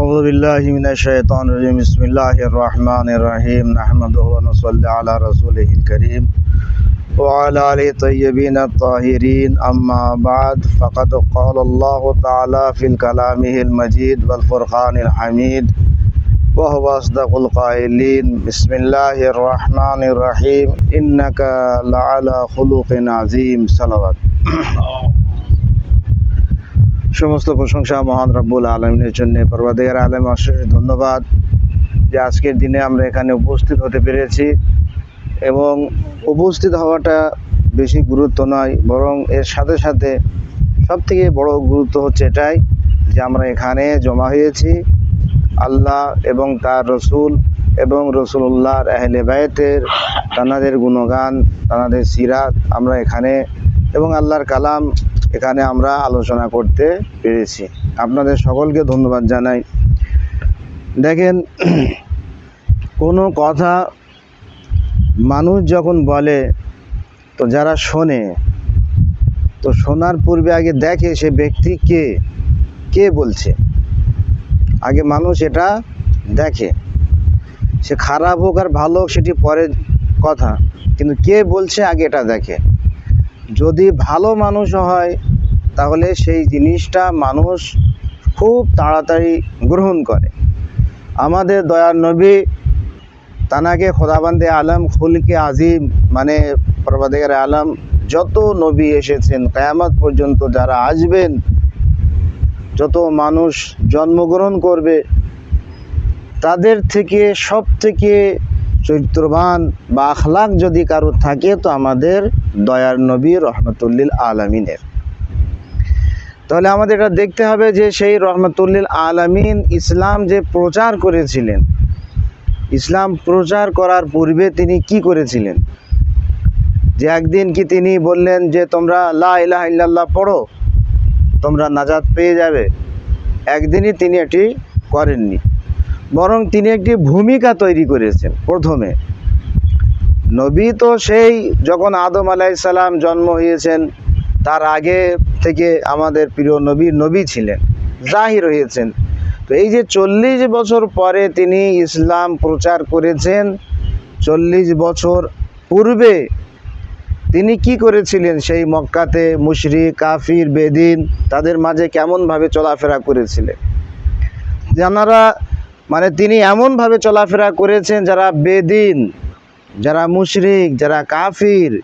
اعوذ باللہ من الشیطان الرجیم بسم اللہ الرحمن الرحیم نحمد و نصلی علی رسول کریم وعلى آل طیبین الطاہرین اما بعد، فقد قال اللہ تعالی فی الکلامہ المجید والفرقان الحمید وهو اصدق القائلین بسم اللہ الرحمن الرحیم انکا لعلى خلق عظیم صلوات. সমস্ত প্রশংসা মহান রব্বুল আলমিনের জন্য। পর্বাদের আলম অশেষ ধন্যবাদ যে আজকের দিনে আমরা এখানে উপস্থিত হতে পেরেছি এবং উপস্থিত হওয়াটা বেশি গুরুত্ব নয়, বরং এর সাথে সাথে সব থেকে বড় গুরুত্ব হচ্ছে এটাই যে আমরা এখানে জমা হয়েছি। আল্লাহ এবং তার রসুল এবং রসুল্লাহর আহলে বায়েতের তানাদের গুণগান, তানাদের সিরাত আমরা এখানে এবং আল্লাহর কালাম এখানে আমরা আলোচনা করতে পেরেছি। আপনাদের সকলকে ধন্যবাদ জানাই। দেখেন, কোনো কথা মানুষ যখন বলে, তো যারা শোনে, তো শোনার পূর্বে আগে দেখে সে ব্যক্তি কে কে বলছে? আগে মানুষ এটা দেখে। সে খারাপ হোক আর ভালো হোক, সেটি পরের কথা। কিন্তু কে বলছে, আগে এটা দেখে। যদি ভালো মানুষ হয়, তাহলে সেই জিনিসটা মানুষ খুব তাড়াতাড়ি গ্রহণ করে। আমাদের দয়ার নবী তানাকে খোদাবান্দে আলম, খুলকে আজিম মানে পর্বাদের আলম, যত নবী এসেছেন, কেয়ামত পর্যন্ত যারা আসবেন, যত মানুষ জন্মগ্রহণ করবে, তাদের থেকে সব থেকে চরিত্রবান বা আখলাক যদি কারও থাকে, তো আমাদের দয়ার নবী রহমতুল্লিল আলমিনের। তাহলে আমাদের এটা দেখতে হবে যে সেই রহমতুল্লিল আলমিন ইসলাম যে প্রচার করেছিলেন, ইসলাম প্রচার করার পূর্বে তিনি কি করেছিলেন? যে একদিন কি তিনি বললেন যে, তোমরা লা ইলাহা ইল্লাল্লাহ পড়ো, তোমরা নাজাদ পেয়ে যাবে। একদিনই তিনি এটি করেননি। বরং তিনি একটি ভূমিকা তৈরি করেছেন প্রথমে। নবী তো সেই যখন আদম আলাইসাল্লাম জন্ম হয়েছেন, তার আগে থেকে আমাদের প্রিয় নবী নবী ছিলেন, জাহির হয়েছেন। তো এই যে চল্লিশ বছর পরে তিনি ইসলাম প্রচার করেছেন, চল্লিশ বছর পূর্বে তিনি কি করেছিলেন? সেই মক্কাতে মুশরিক, কাফির, বেদিন, তাদের মাঝে কেমনভাবে চলাফেরা করেছিলেন? যারা মানে তিনি এমনভাবে চলাফেরা করেছেন যারা বেদিন, যারা মুশরিক, যারা কাফির,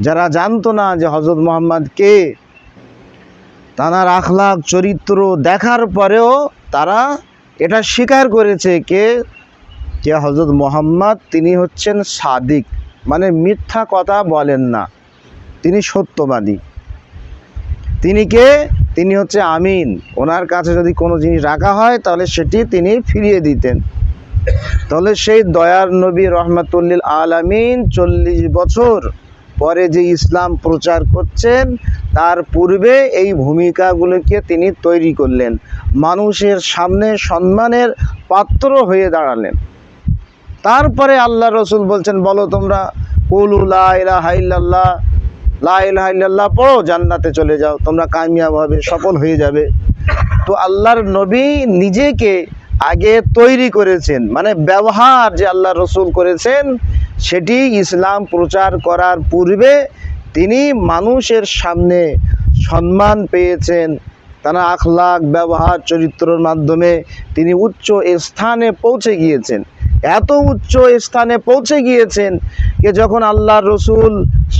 যারা জানতো না যে হজরত মোহাম্মদ কে। তানার আখলাক চরিত্র দেখার পরেও তারা এটা স্বীকার করেছে কে? যে হজরত মোহাম্মদ তিনি হচ্ছেন সাদিক। মানে মিথ্যা কথা বলেন না। তিনি সত্যবাদী। তিনি কে? তিনি হচ্ছে আমিন। ওনার কাছে যদি কোনো জিনিস রাখা হয়, তাহলে সেটি তিনি ফিরিয়ে দিতেন। তাহলে সেই দয়ার নবী রহমতুল্লিল আলামিন চল্লিশ বছর পরে যে ইসলাম প্রচার করছেন, তার পূর্বে এই ভূমিকাগুলোকে তিনি তৈরি করলেন। মানুষের সামনে সম্মানের পাত্র হয়ে দাঁড়ালেন। তারপরে আল্লাহ রসুল বলছেন, বলো তোমরা কৌলুল্লাহ লাইল্লাহ পড়ো, জান্নাতে চলে যাও, তোমরা কামিয়াব হবে, সফল হয়ে যাবে। তো আল্লাহর নবী নিজেকে আগে তৈরি করেছেন মানে ব্যবহার যে আল্লাহ রসুল করেছেন, সেটি ইসলাম প্রচার করার পূর্বে তিনি মানুষের সামনে সম্মান পেয়েছেন। তারা আখলাখ, ব্যবহার, চরিত্রর মাধ্যমে তিনি উচ্চ স্থানে পৌঁছে গিয়েছেন। এত উচ্চ স্থানে পৌঁছে গিয়েছেন যে যখন আল্লাহ রসুল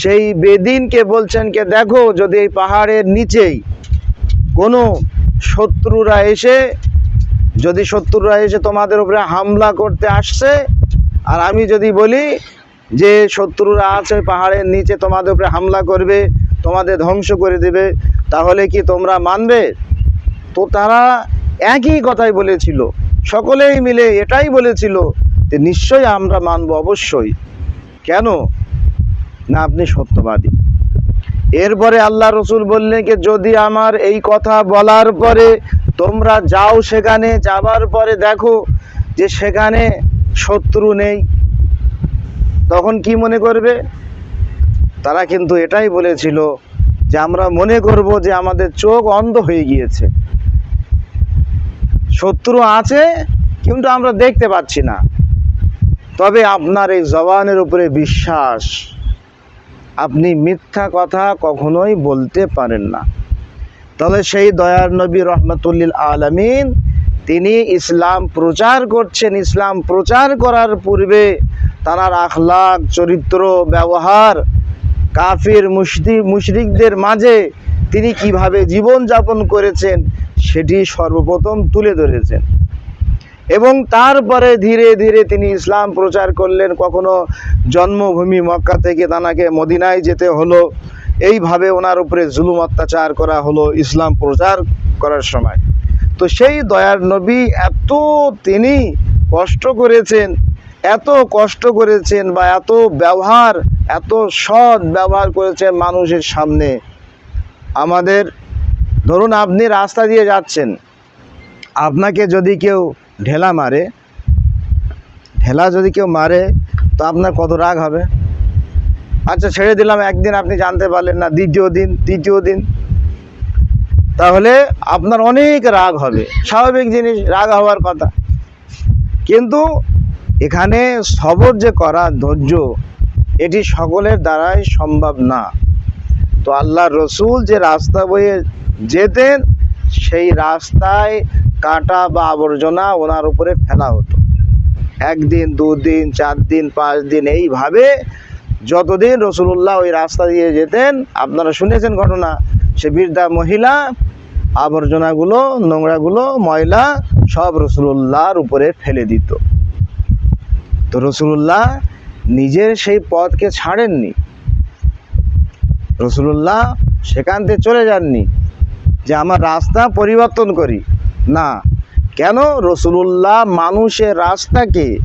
সেই বেদিনকে বলছেন কে দেখো যদি এই পাহাড়ের নিচেই কোনো শত্রুরা এসে, যদি শত্রুরা এসে তোমাদের উপরে হামলা করতে আসছে, আর আমি যদি বলি যে শত্রুরা আছে পাহাড়ের নিচে তোমাদের উপরে হামলা করবে, তোমাদের ধ্বংস করে দেবে, তাহলে কি তোমরা মানবে? তো তারা একই কথাই বলেছিল। সকলেই মিলে এটাই বলেছিল নিশ্চয়ই আমরা মানব অবশ্যই। কেন? না, আপনি সত্যবাদী। এরপরে আল্লাহ রসুল বললেন যে যদি আমার এই কথা বলার পরে তোমরা যাও সেখানে, যাবার পরে দেখো যে সেখানে শত্রু নেই। তখন কি মনে করবে? তারা কিন্তু এটাই বলেছিল যে আমরা মনে করব যে আমাদের চোখ অন্ধ হয়ে গিয়েছে। শত্রু আছে, কিন্তু আমরা দেখতে পাচ্ছি না। তবে আপনার এই জবানের উপরে বিশ্বাস। আপনি মিথ্যা কথা কখনোই বলতে পারেন না। তাহলে সেই দয়ার নবী রহমতুল্লিল আলমিন, তিনি ইসলাম প্রচার করছেন। ইসলাম প্রচার করার পূর্বে তার আখলাক চরিত্র, ব্যবহার, কাফির, মুশরি, মুশরিকদের মাঝে তিনি কীভাবে জীবন যাপন করেছেন, সেটি সর্বপ্রথম তুলে ধরেছেন। এবং তারপরে ধীরে ধীরে তিনি ইসলাম প্রচার করলেন। কখনো জন্মভূমি মক্কা থেকে তানাকে মদিনায় যেতে হলো। এইভাবে ওনার উপরে জুলুম অত্যাচার করা হলো ইসলাম প্রচার করার সময়। তো সেই দয়ার নবী এত তিনি কষ্ট করেছেন, এত কষ্ট করেছেন বা এত ব্যবহার, এত সৎ ব্যবহার করেছেন মানুষের সামনে। আমাদের, ধরুন আপনি রাস্তা দিয়ে যাচ্ছেন, আপনাকে যদি কেউ ঢেলা মারে। ঢেলা যদি কেউ মারে, তো আপনার কত রাগ হবে? আচ্ছা ছেড়ে দিলাম, একদিন আপনি জানতে পারলেন না, দ্বিতীয় দিন, তৃতীয় দিন। তাহলে আপনার অনেক রাগ হবে। স্বাভাবিক জিনিস, রাগ হওয়ার কথা। কিন্তু এখানে সবর যে করা ধৈর্য, এটি সকলের দ্বারাই সম্ভব না। তো আল্লাহ রসুল যে রাস্তা বয়ে যেতেন সেই রাস্তায় কাঁটা বা আবর্জনা ওনার উপরে ফেলা হতো। একদিন, দুদিন চার দিন পাঁচ দিন এইভাবে যতদিন রসুল্লাহ ওই রাস্তা দিয়ে যেতেন, আপনারা শুনেছেন ঘটনা, সে বৃদ্ধা মহিলা, আবর্জনাগুলো, নোংরাগুলো, ময়লা সব রসুল্লাহর উপরে ফেলে দিত। তো রসুল্লাহ নিজের সেই পথকে ছাড়েননি। রসুল্লাহ সেখান থেকে চলে যাননি। যে আমার রাস্তা পরিবর্তন করি। না। কেন রসুল্লাহ মানুষের রাস্তাকে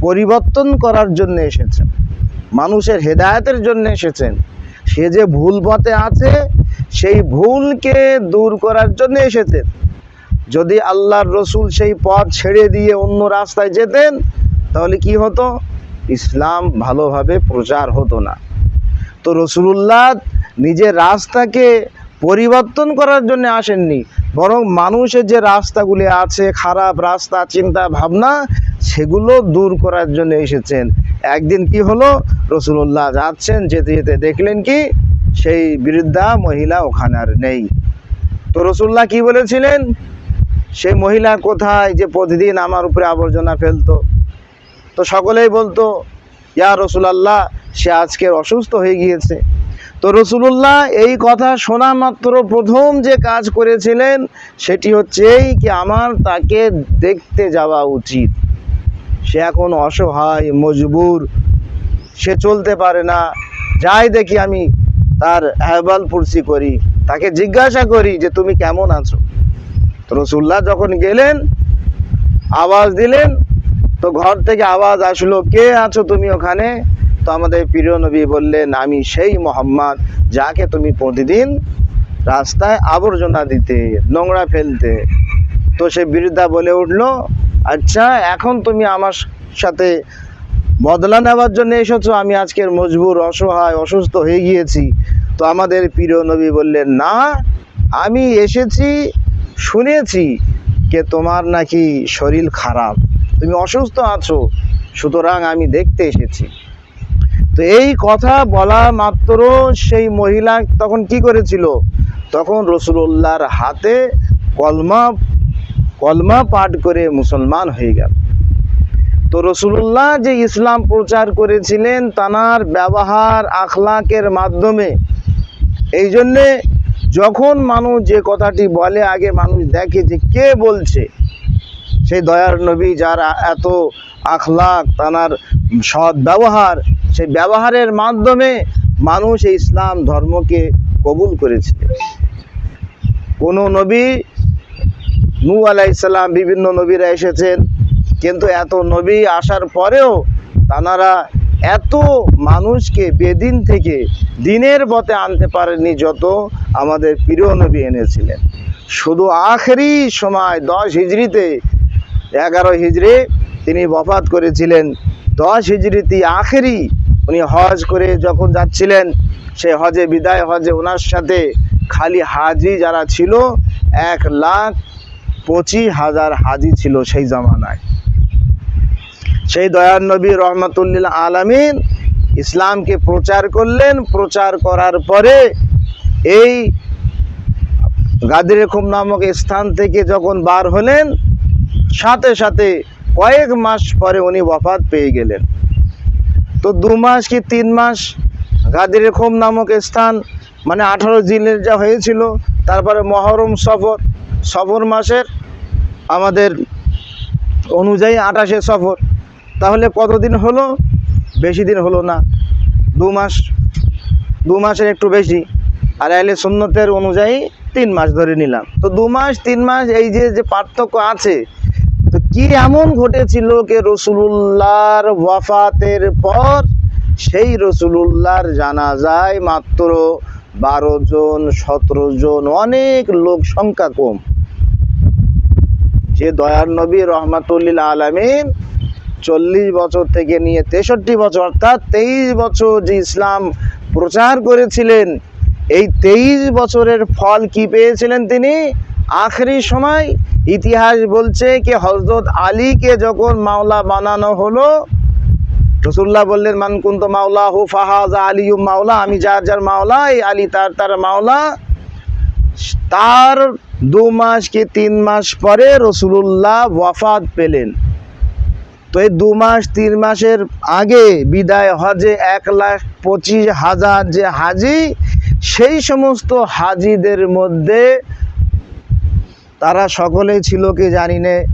পরিবর্তন করার জন্য এসেছেন? মানুষের হেদায়তের জন্য এসেছেন। সে যে ভুল পথে আছে, সেই ভুলকে দূর করার জন্য এসেছেন। যদি আল্লাহর রসুল সেই পথ ছেড়ে দিয়ে অন্য রাস্তায় যেতেন, তাহলে কি হতো? ইসলাম ভালোভাবে প্রচার হতো না। তো রসুল্লাহ নিজের রাস্তাকে পরিবর্তন করার জন্য আসেননি। বরং মানুষের যে রাস্তাগুলি আছে, খারাপ রাস্তা, চিন্তা, ভাবনা, সেগুলো দূর করার জন্য এসেছেন। একদিন কি হলো? রসুল্লাহ যাচ্ছেন, যেতে যেতে দেখলেন কি, সেই বৃদ্ধা মহিলা ওখানে আর নেই। তো রসুল্লাহ কি বলেছিলেন? সেই মহিলা কোথায় যে প্রতিদিন আমার উপরে আবর্জনা ফেলতো? তো সকলেই বলতো, ইয়া রসুলাল্লাহ, সে আজকে অসুস্থ হয়ে গিয়েছে। তো রসুল্লাহ এই কথা শোনা মাত্র প্রথম যে কাজ করেছিলেন, সেটি হচ্ছে এই কি আমার তাকে দেখতে যাওয়া উচিত। সে এখন অসহায়, মজবুর, সে চলতে পারে না। যাই দেখি আমি তার হ্যাবাল পুরসি করি, তাকে জিজ্ঞাসা করি যে তুমি কেমন আছো? তো রসুল্লাহ যখন গেলেন, আওয়াজ দিলেন, তো ঘর থেকে আওয়াজ আসলো, কে আছো তুমি ওখানে? তো আমাদের প্রিয় নবী বললেন, আমি সেই মোহাম্মদ যাকে তুমি প্রতিদিন রাস্তায় আবর্জনা দিতে, নোংরা ফেলতে। তো সে বৃদ্ধা বলে উঠল আচ্ছা এখন তুমি আমার সাথে বদলা নেওয়ার জন্য এসেছ, আমি আজকের মজবুর, অসহায়, অসুস্থ হয়ে গিয়েছি। তো আমাদের প্রিয় নবী বললেন, না, আমি এসেছি, শুনেছি যে তোমার নাকি শরীর খারাপ, তুমি অসুস্থ আছো, সুতরাং আমি দেখতে এসেছি। তো এই কথা বলা মাত্র সেই মহিলা তখন কি করেছিল? তখন রসুল্লাহর হাতে কলমা কলমা পাঠ করে মুসলমান হয়ে গেল। তো রসুল্লাহ যে ইসলাম প্রচার করেছিলেন, তানার ব্যবহার, আখলাকের মাধ্যমে, এই জন্যে যখন মানুষ যে কথাটি বলে, আগে মানুষ দেখে যে কে বলছে, সেই দয়ার নবী যার এত আখলাক, তানার সৎ ব্যবহার সেই ব্যবহারের মাধ্যমে মানুষ এই ইসলাম ধর্মকে কবুল করেছে। কোনো নবী নু আলাইসাল্লাম বিভিন্ন নবীরা এসেছেন, কিন্তু এত নবী আসার পরেও তানারা এত মানুষকে বেদিন থেকে দিনের পথে আনতে পারেনি যত আমাদের প্রিয় নবী এনেছিলেন। শুধু আখেরি সময়, দশ হিজড়িতে, এগারো হিজড়ি তিনি বফাত করেছিলেন, দশ হিজড়িতে আখেরি উনি হজ করে যখন যাচ্ছিলেন, সে হজে বিদায়, হজে ওনার সাথে খালি হাজি যারা ছিল, এক লাখ পঁচিশ হাজার হাজি ছিল সেই জামানায়। সেই দয়ার নবী রহমতুল্লিল আলামিন ইসলামকে প্রচার করলেন। প্রচার করার পরে এই গাদিরে খুম নামক স্থান থেকে যখন বার হলেন, সাথে সাথে কয়েক মাস পরে উনি বফাত পেয়ে গেলেন। তো দু মাস কি তিন মাস গাদির খোম নামক স্থান মানে আঠারো জিলের যা হয়েছিল, তারপরে মহরম সফর সফর মাসের আমাদের অনুযায়ী আঠাশে সফর। তাহলে কতদিন হলো? বেশি দিন হলো না। দু মাস, দু মাসের একটু বেশি। আর আইলে সুন্নতের অনুযায়ী তিন মাস ধরে নিলাম। তো দু মাস, তিন মাস, এই যে যে পার্থক্য আছে কি এমন ঘটেছিল কে রসুলুল্লাহর ওয়াফাতের পর সেই রসুলুল্লাহর জানা যায় মাত্র বারো জন, সতেরো জন অনেক লোক সংখ্যা কম। যে দয়ার নবী রহমাতুল্লিল আলমিন চল্লিশ বছর থেকে নিয়ে তেষট্টি বছর অর্থাৎ তেইশ বছর যে ইসলাম প্রচার করেছিলেন, এই তেইশ বছরের ফল কি পেয়েছিলেন তিনি? আখরি সময় ইতিহাস বলছে কি হজরত আলীকে যখন মাওলা বানানো হলো রসুল্লাহ বললেন, মান কুন্ত মাওলা হু ফাহাজ আলিউ মাওলা আমি যার যার মাওলা, এই আলী তার তার মাওলা। তার দু মাস কি তিন মাস পরে রসুলুল্লাহ ওয়াফাত পেলেন। তো এই দু মাস, তিন মাসের আগে বিদায় হজে এক লাখ পঁচিশ হাজার যে হাজি, সেই সমস্ত হাজিদের মধ্যে তারা সকলেই ছিল কি জানি নে।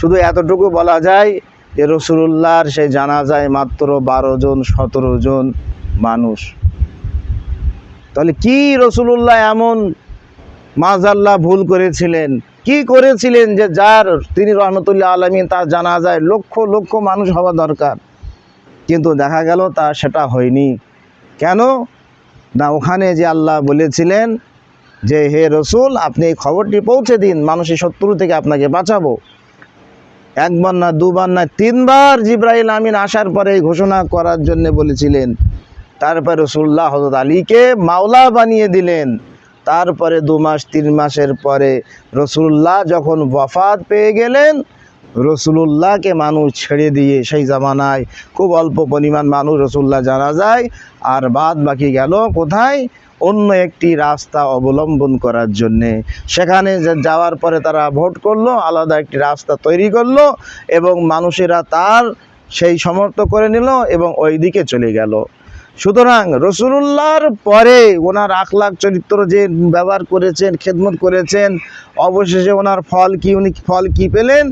শুধু এতটুকু বলা যায় যে রসুল্লাহর সেই জানা যায় মাত্র বারো জন, সতেরো জন মানুষ। তাহলে কি রসুল্লাহ এমন মাজাল্লাহ ভুল করেছিলেন? কি করেছিলেন যে যার তিনি রহমতুল্লাহ আলমিন তার জানা যায় লক্ষ লক্ষ মানুষ হওয়া দরকার? কিন্তু দেখা গেল তা সেটা হয়নি। কেন? না ওখানে যে আল্লাহ বলেছিলেন যে, হে রসুল, আপনি এই খবরটি পৌঁছে দিন মানুষের শত্রু থেকে আপনাকে বাঁচাবো। একবার না, দুবার না, তিনবার জিব্রাহিল আমিন আসার পরে এই ঘোষণা করার জন্য বলেছিলেন। তারপরে রসুল্লাহ হজরত আলীকে মাওলা বানিয়ে দিলেন। তারপরে দু মাস, তিন মাসের পরে রসুল্লাহ যখন ওয়াফাত পেয়ে গেলেন, রসুলুল্লাহকে মানুষ ছেড়ে দিয়ে সেই জামানায় খুব অল্প পরিমাণ মানুষ রসুল্লাহ জানা যায় আর বাদ বাকি গেল কোথায়? অন্য একটি রাস্তা অবলম্বন করার জন্যে। সেখানে যাওয়ার পরে তারা ভোট করল, আলাদা একটি রাস্তা তৈরি করল এবং মানুষেরা তার সেই সমর্থ করে নিল এবং ওই দিকে চলে গেল। সুতরাং রসুলুল্লাহর পরে ওনার আখলাখ চরিত্র যে ব্যবহার করেছেন, খেদমত করেছেন, অবশেষে ওনার ফল কি, উনি ফল কি পেলেন?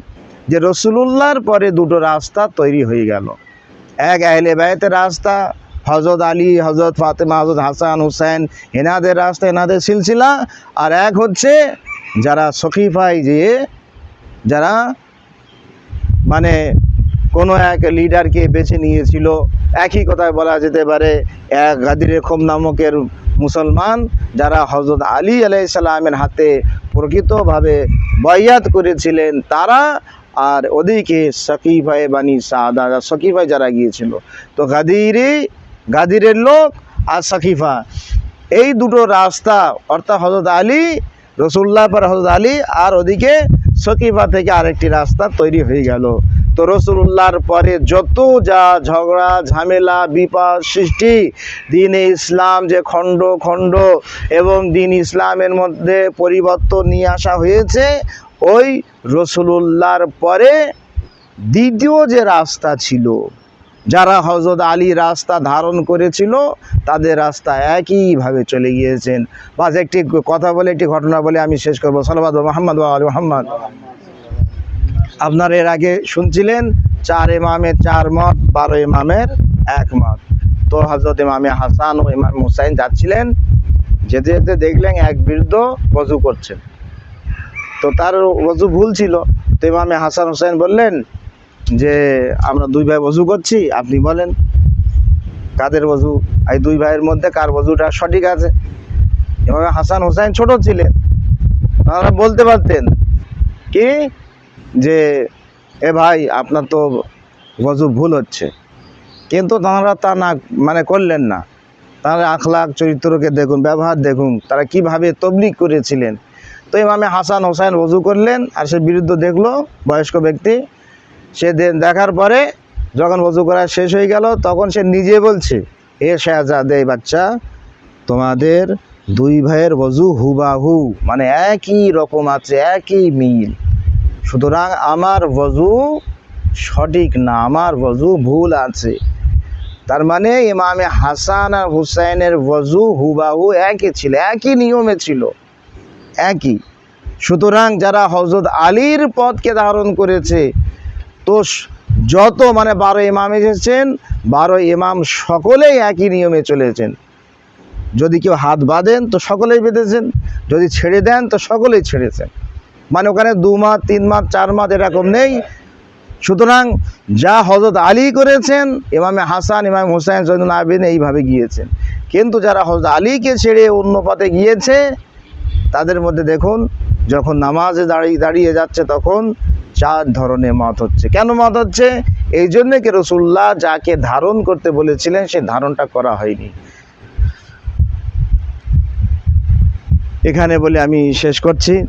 যে রসুলুল্লাহর পরে দুটো রাস্তা তৈরি হয়ে গেল। এক আহলে বায়তের রাস্তা হজরত আলী হজরত ফাতেমা হজরত হাসান হুসেন এনাদের রাস্তা, এনাদের সিলসিলা। আর এক হচ্ছে যারা সখিফাই যে, যারা মানে কোনো এক লিডারকে বেছে নিয়েছিল, একই কথায় বলা যেতে পারে, এক গাদিরে খোম নামকের মুসলমান যারা হজরত আলী আলাইসাল্লামের হাতে প্রকৃতভাবে বয়াত করেছিলেন, তারা আর ওদিকে সকিফায় বানি সাদা সকিফায় যারা গিয়েছিল। তো গাদিরে গাদিরের লোক আর সকিফা। এই দুটো রাস্তা, অর্থাৎ হজরত আলী রসুল্লাহ পর হজরত আলী আর ওদিকে সকিফা থেকে আরেকটি রাস্তা তৈরি হয়ে গেল। তো রসুল্লাহর পরে যত যা ঝগড়া, ঝামেলা, বিপদ সৃষ্টি, দিনে ইসলাম যে খণ্ড খণ্ড এবং দিন ইসলামের মধ্যে পরিবর্তন নিয়ে আসা হয়েছে, ওই রসুলুল্লাহর পরে দ্বিতীয় যে রাস্তা ছিল যারা হজরত আলী রাস্তা ধারণ করেছিল, তাদের রাস্তা একইভাবে চলে গিয়েছেন। বাস একটি কথা বলে, একটি ঘটনা বলে আমি শেষ করব। সালবাদ মোহাম্মদ আলী মোহাম্মদ। আপনার এর আগে শুনছিলেন, চার ইমামের চার মত, বারো ইমামের এক মত। তো হজরত ইমামে হাসান ও ইমাম হুসাইন যাচ্ছিলেন, যেতে যেতে দেখলেন এক বৃদ্ধ বজু করছেন তো তার বজু ভুল ছিল। তো ইমামে হাসান হুসাইন বললেন যে আমরা দুই ভাই বজু করছি, আপনি বলেন, কাদের বজু এই দুই ভাইয়ের মধ্যে কার বজুটা সঠিক আছে? এভাবে হাসান হুসাইন ছোট ছিলেন তারা বলতে পারতেন, কি? যে, এ ভাই, আপনার তো গজু ভুল হচ্ছে। কিন্তু তাঁরা তা না মানে করলেন না। তারা আখলাখ, চরিত্রকে দেখুন, ব্যবহার দেখুন, তারা কীভাবে তবলিক করেছিলেন। তো এভাবে হাসান হোসাইন ওযু করলেন, আর সে বিরুদ্ধ দেখল বয়স্ক ব্যক্তি। সে দেখার পরে যখন ওযু করা শেষ হয়ে গেল, তখন সে নিজে বলছে, এ শাহজাদে বাচ্চা, তোমাদের দুই ভাইয়ের ওযু হুবাহু মানে একই রকম আছে, একই মিল। সুতরাং আমার ওযু সঠিক না, আমার ওযু ভুল আছে। তার মানে ইমামে হাসান আর হুসাইনের ওযু হুবাহু একই ছিল, একই নিয়মে ছিল, একই। সুতরাং যারা হজরত আলীর পথকে ধারণ করেছে তো যত মানে বারো ইমাম এসেছেন, বারো ইমাম সকলেই একই নিয়মে চলেছেন। যদি কেউ হাত বাঁধেন, তো সকলেই বেঁধেছেন। যদি ছেড়ে দেন, তো সকলেই ছেড়েছেন। মানে ওখানে দু মাস তিন মাস চার মাস এরকম নেই। সুতরাং যা হজরত আলী করেছেন, ইমামে হাসান, ইমাম হুসাইন সৈদুল আবিন এইভাবে গিয়েছেন। কিন্তু যারা হজরত আলীকে ছেড়ে অন্য পথে গিয়েছে, তাদের মধ্যে দেখুন, যখন নামাজে দাঁড়িয়ে দাঁড়িয়ে যাচ্ছে তখন চার ধরনের মত হচ্ছে। কেন মত হচ্ছে? এই জন্যে কি রসুল্লাহ যাকে ধারণ করতে বলেছিলেন, সে ধারণটা করা হয়নি। এখানে বলে আমি শেষ করছি।